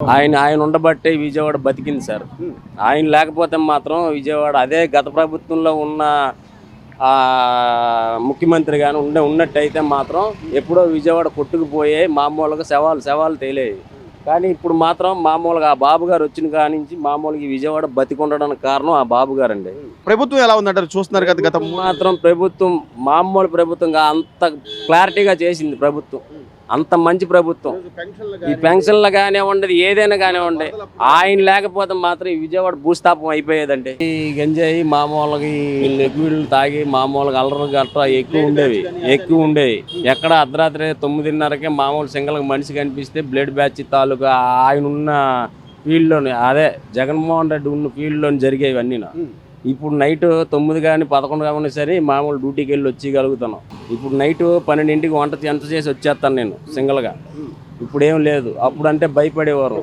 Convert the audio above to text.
ఆయన ఆయన ఉండబట్టే విజయవాడ బతికింది సార్. ఆయన లేకపోతే మాత్రం విజయవాడ అదే గత ప్రభుత్వంలో ఉన్న ఆ, ముఖ్యమంత్రి కానీ ఉండే ఉన్నట్టయితే మాత్రం ఎప్పుడో విజయవాడ కొట్టుకుపోయే మామూలుగా శవాలు శవాలు తేలేవి. కానీ ఇప్పుడు మాత్రం మామూలుగా ఆ బాబు గారు వచ్చిన కాడి నుంచి మామూలుగా ఈ విజయవాడ బతికుండడానికి కారణం ఆ బాబు గారండి. ప్రభుత్వం ఎలా ఉందంటారు? చూస్తున్నారు కదా గత మాత్రం ప్రభుత్వం మామూలు ప్రభుత్వంగా అంత క్లారిటీగా చేసింది ప్రభుత్వం. అంత మంచి ప్రభుత్వం. ఈ పెన్షన్లు కానివ్వండి ఏదైనా కానివ్వండి ఆయన లేకపోతే మాత్రం ఈ విజయవాడ భూస్థాపం అయిపోయేదండి. ఈ గంజాయి మామూలుగా ఈ లిక్విడ్లు తాగి మామూలుగా అల్లరి గట్రా ఎక్కువ ఉండేవి ఎక్కువ ఉండేవి. ఎక్కడ అర్ధరాత్రి తొమ్మిదిన్నరకే మామూలు సింగల్ మనిషి కనిపిస్తే బ్లడ్ బ్యాచ్ తాలూకా ఆయన ఉన్న ఫీల్డ్లోనే అదే జగన్మోహన్ రెడ్డి ఉన్న ఫీల్డ్లోని అన్నీ ఇప్పుడు నైట్ తొమ్మిది కానీ పదకొండు కానీ సరే మామూలు డ్యూటీకి వెళ్ళి వచ్చేయగలుగుతున్నాం. ఇప్పుడు నైట్ పన్నెండింటికి వంట ఎంత చేసి వచ్చేస్తాను నేను సింగల్గా. ఇప్పుడు ఏం లేదు. అప్పుడు అంటే భయపడేవారు.